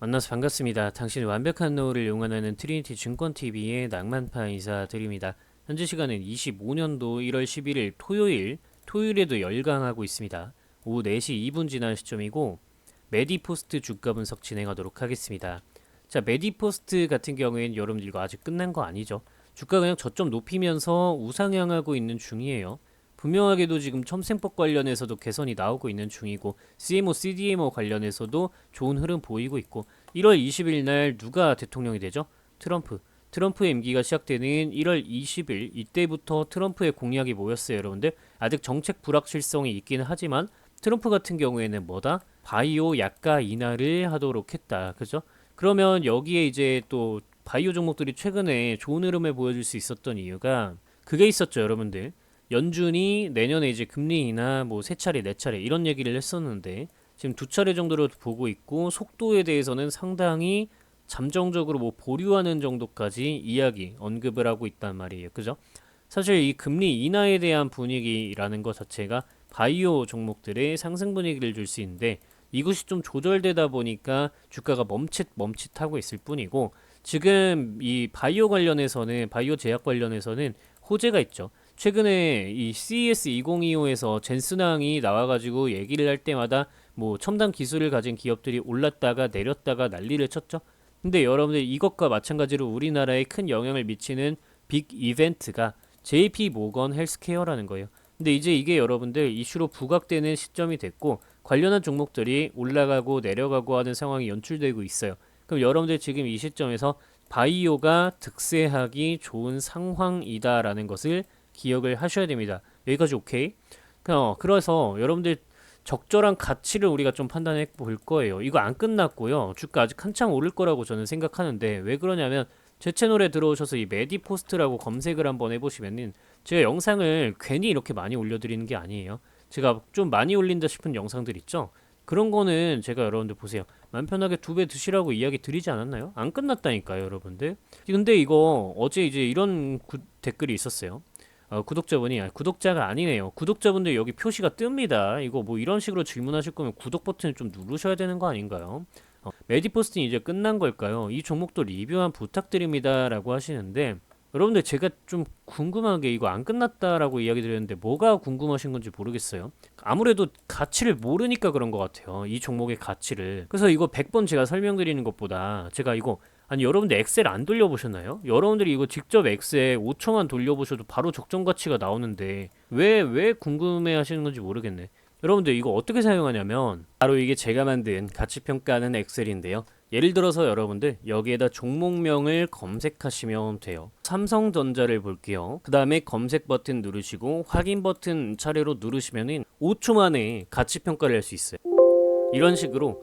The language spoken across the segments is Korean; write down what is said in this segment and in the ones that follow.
만나서 반갑습니다. 당신의 완벽한 노후를 응원하는 트리니티 증권TV의 낭만파 인사드립니다. 현재 시간은 25년도 1월 11일 토요일, 토요일에도 열강하고 있습니다. 오후 4시 2분 지난 시점이고 메디포스트 주가 분석 진행하도록 하겠습니다. 자, 메디포스트 같은 경우에는 여러분들 이거 아직 끝난 거 아니죠? 주가 그냥 저점 높이면서 우상향하고 있는 중이에요. 분명하게도 지금 첨생법 관련해서도 개선이 나오고 있는 중이고 CMO, CDMO 관련해서도 좋은 흐름 보이고 있고 1월 20일 날 누가 대통령이 되죠? 트럼프. 트럼프의 임기가 시작되는 1월 20일 이때부터 트럼프의 공약이 뭐였어요, 여러분들? 아직 정책 불확실성이 있기는 하지만 트럼프 같은 경우에는 뭐다? 바이오 약가 인하를 하도록 했다. 그죠? 그러면 여기에 이제 또 바이오 종목들이 최근에 좋은 흐름을 보여줄 수 있었던 이유가 그게 있었죠, 여러분들. 연준이 내년에 이제 금리 인하 뭐 세 차례, 네 차례 이런 얘기를 했었는데 지금 두 차례 정도로 보고 있고 속도에 대해서는 상당히 잠정적으로 뭐 보류하는 정도까지 이야기 언급을 하고 있단 말이에요. 그죠? 사실 이 금리 인하에 대한 분위기라는 것 자체가 바이오 종목들의 상승 분위기를 줄 수 있는데 이것이 좀 조절되다 보니까 주가가 멈칫 멈칫하고 있을 뿐이고 지금 이 바이오 관련해서는 바이오 제약 관련해서는 호재가 있죠. 최근에 이 CES 2025에서 젠스낭이 나와가지고 얘기를 할 때마다 뭐 첨단 기술을 가진 기업들이 올랐다가 내렸다가 난리를 쳤죠. 근데 여러분들 이것과 마찬가지로 우리나라에 큰 영향을 미치는 빅 이벤트가 JP 모건 헬스케어라는 거예요. 근데 이제 이게 여러분들 이슈로 부각되는 시점이 됐고 관련한 종목들이 올라가고 내려가고 하는 상황이 연출되고 있어요. 그럼 여러분들 지금 이 시점에서 바이오가 득세하기 좋은 상황이다라는 것을 기억을 하셔야 됩니다. 여기까지 오케이? 어, 그래서 여러분들 적절한 가치를 우리가 좀 판단해 볼 거예요. 이거 안 끝났고요. 주가 아직 한참 오를 거라고 저는 생각하는데 왜 그러냐면 제 채널에 들어오셔서 이 메디포스트라고 검색을 한번 해보시면은 제가 영상을 괜히 이렇게 많이 올려드리는 게 아니에요. 제가 좀 많이 올린다 싶은 영상들 있죠? 그런 거는 제가 여러분들 보세요. 맘 편하게 두 배 드시라고 이야기 드리지 않았나요? 안 끝났다니까요, 여러분들. 근데 이거 어제 이제 이런 구, 댓글이 있었어요. 어, 구독자분이 아, 구독자가 아니네요. 구독자분들 여기 표시가 뜹니다. 이거 뭐 이런 식으로 질문하실 거면 구독 버튼을 좀 누르셔야 되는 거 아닌가요? 어, 메디포스팅 이제 끝난 걸까요? 이 종목도 리뷰 한 부탁드립니다라고 하시는데 여러분들 제가 좀 궁금한 게 이거 안 끝났다라고 이야기 드렸는데 뭐가 궁금하신 건지 모르겠어요. 아무래도 가치를 모르니까 그런 것 같아요. 이 종목의 가치를. 그래서 이거 100번 제가 설명드리는 것보다 제가 이거 아니 여러분들 엑셀 안 돌려보셨나요? 여러분들이 이거 직접 엑셀 5초만 돌려보셔도 바로 적정 가치가 나오는데 왜 왜 궁금해 하시는 건지 모르겠네. 여러분들 이거 어떻게 사용하냐면 바로 이게 제가 만든 가치 평가하는 엑셀인데요. 예를 들어서 여러분들 여기에다 종목명을 검색하시면 돼요. 삼성전자를 볼게요. 그 다음에 검색 버튼 누르시고 확인 버튼 차례로 누르시면은 5초 만에 가치 평가를 할 수 있어요. 이런 식으로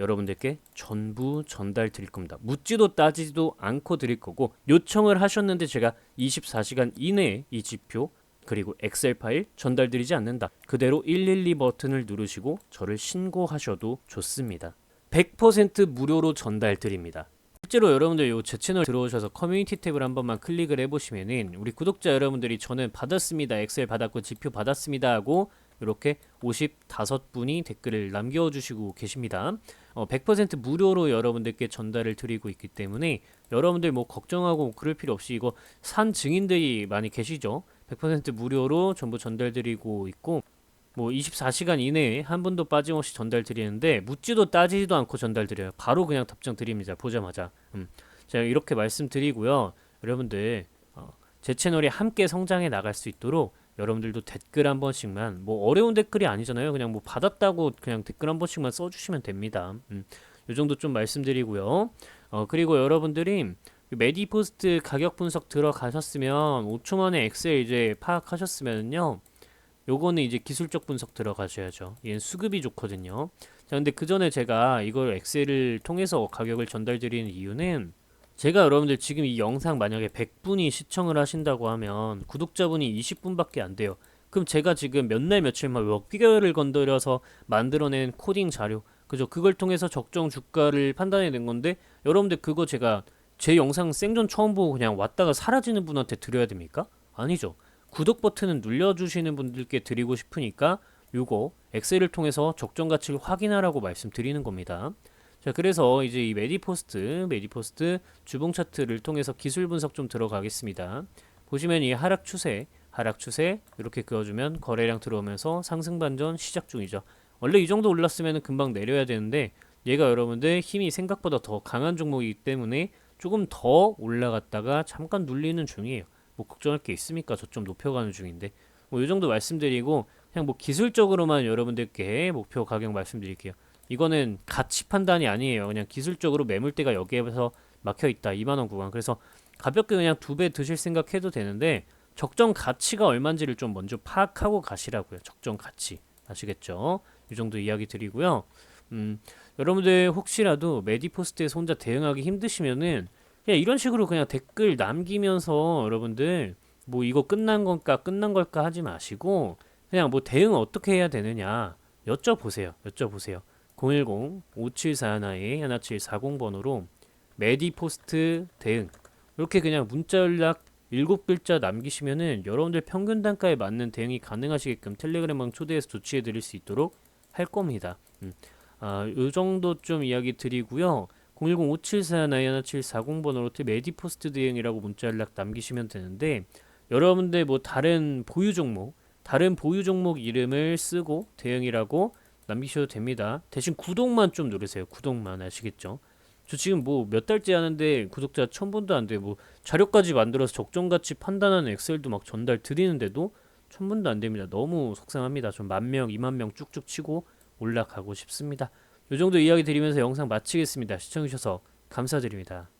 여러분들께 전부 전달 드릴 겁니다. 묻지도 따지지도 않고 드릴 거고 요청을 하셨는데 제가 24시간 이내에 이 지표 그리고 엑셀 파일 전달 드리지 않는다. 그대로 112 버튼을 누르시고 저를 신고하셔도 좋습니다. 100% 무료로 전달 드립니다. 실제로 여러분들 요 제 채널 들어오셔서 커뮤니티 탭을 한 번만 클릭을 해보시면은 우리 구독자 여러분들이 저는 받았습니다 엑셀 받았고 지표 받았습니다 하고 이렇게 55분이 댓글을 남겨주시고 계십니다. 어, 100% 무료로 여러분들께 전달을 드리고 있기 때문에 여러분들 뭐 걱정하고 그럴 필요 없이 이거 산 증인들이 많이 계시죠. 100% 무료로 전부 전달드리고 있고 뭐 24시간 이내에 한 분도 빠짐없이 전달 드리는데 묻지도 따지지도 않고 전달 드려요. 바로 그냥 답장 드립니다. 보자마자. 음. 제가 이렇게 말씀드리고요. 여러분들 어, 제 채널이 함께 성장해 나갈 수 있도록 여러분들도 댓글 한 번씩만 뭐 어려운 댓글이 아니잖아요. 그냥 뭐 받았다고 그냥 댓글 한 번씩만 써주시면 됩니다. 음. 요 정도 좀 말씀드리고요. 어, 그리고 여러분들이 메디포스트 가격 분석 들어가셨으면 5초 만에 엑셀 이제 파악하셨으면요. 요거는 이제 기술적 분석 들어가셔야죠. 얘는 수급이 좋거든요. 자, 근데 그 전에 제가 이걸 엑셀을 통해서 가격을 전달 드리는 이유는 제가 여러분들 지금 이 영상 만약에 100분이 시청을 하신다고 하면 구독자분이 20분밖에 안 돼요. 그럼 제가 지금 몇 날 며칠 만 몇 비결을 건드려서 만들어낸 코딩 자료 그죠? 그걸 통해서 적정 주가를 판단해 낸 건데 여러분들 그거 제가 제 영상 생전 처음 보고 그냥 왔다가 사라지는 분한테 드려야 됩니까? 아니죠. 구독 버튼은 눌러주시는 분들께 드리고 싶으니까 요거 엑셀을 통해서 적정 가치를 확인하라고 말씀드리는 겁니다. 자, 그래서 이제 이 메디포스트, 메디포스트 주봉 차트를 통해서 기술 분석 좀 들어가겠습니다. 보시면 이 하락 추세, 하락 추세 이렇게 그어주면 거래량 들어오면서 상승 반전 시작 중이죠. 원래 이 정도 올랐으면 금방 내려야 되는데 얘가 여러분들 힘이 생각보다 더 강한 종목이기 때문에 조금 더 올라갔다가 잠깐 눌리는 중이에요. 뭐 걱정할 게 있습니까? 저좀 높여가는 중인데 뭐 이 정도 말씀드리고 그냥 뭐 기술적으로만 여러분들께 목표 가격 말씀드릴게요. 이거는 가치 판단이 아니에요. 그냥 기술적으로 매물대가 여기에서 막혀 있다. 2만 원 구간. 그래서 가볍게 그냥 두 배 드실 생각해도 되는데 적정 가치가 얼마인지를 좀 먼저 파악하고 가시라고요. 적정 가치. 아시겠죠? 이 정도 이야기 드리고요. 음, 여러분들 혹시라도 메디포스트에서 혼자 대응하기 힘드시면은 그냥 이런 식으로 그냥 댓글 남기면서 여러분들 뭐 이거 끝난 건가 끝난 걸까 하지 마시고 그냥 뭐 대응 어떻게 해야 되느냐 여쭤보세요. 여쭤보세요. 010-5741-1740번으로 메디포스트 대응 이렇게 그냥 문자 연락 7글자 남기시면은 여러분들 평균 단가에 맞는 대응이 가능하시게끔 텔레그램방 초대해서 조치해 드릴 수 있도록 할 겁니다. 음. 아, 요 정도 좀 이야기 드리고요. 010-5741-1740번으로 메디포스트 대응이라고 문자 연락 남기시면 되는데 여러분들 뭐 다른 보유 종목 다른 보유 종목 이름을 쓰고 대응이라고 남기셔도 됩니다. 대신 구독만 좀 누르세요. 구독만 아시겠죠? 저 지금 뭐 몇 달째 하는데 구독자 천 분도 안 돼. 뭐 자료까지 만들어서 적정가치 판단하는 엑셀도 막 전달 드리는데도 천 분도 안 됩니다. 너무 속상합니다. 좀 만 명, 이만 명 쭉쭉 치고 올라가고 싶습니다. 요 정도 이야기 드리면서 영상 마치겠습니다. 시청해주셔서 감사드립니다.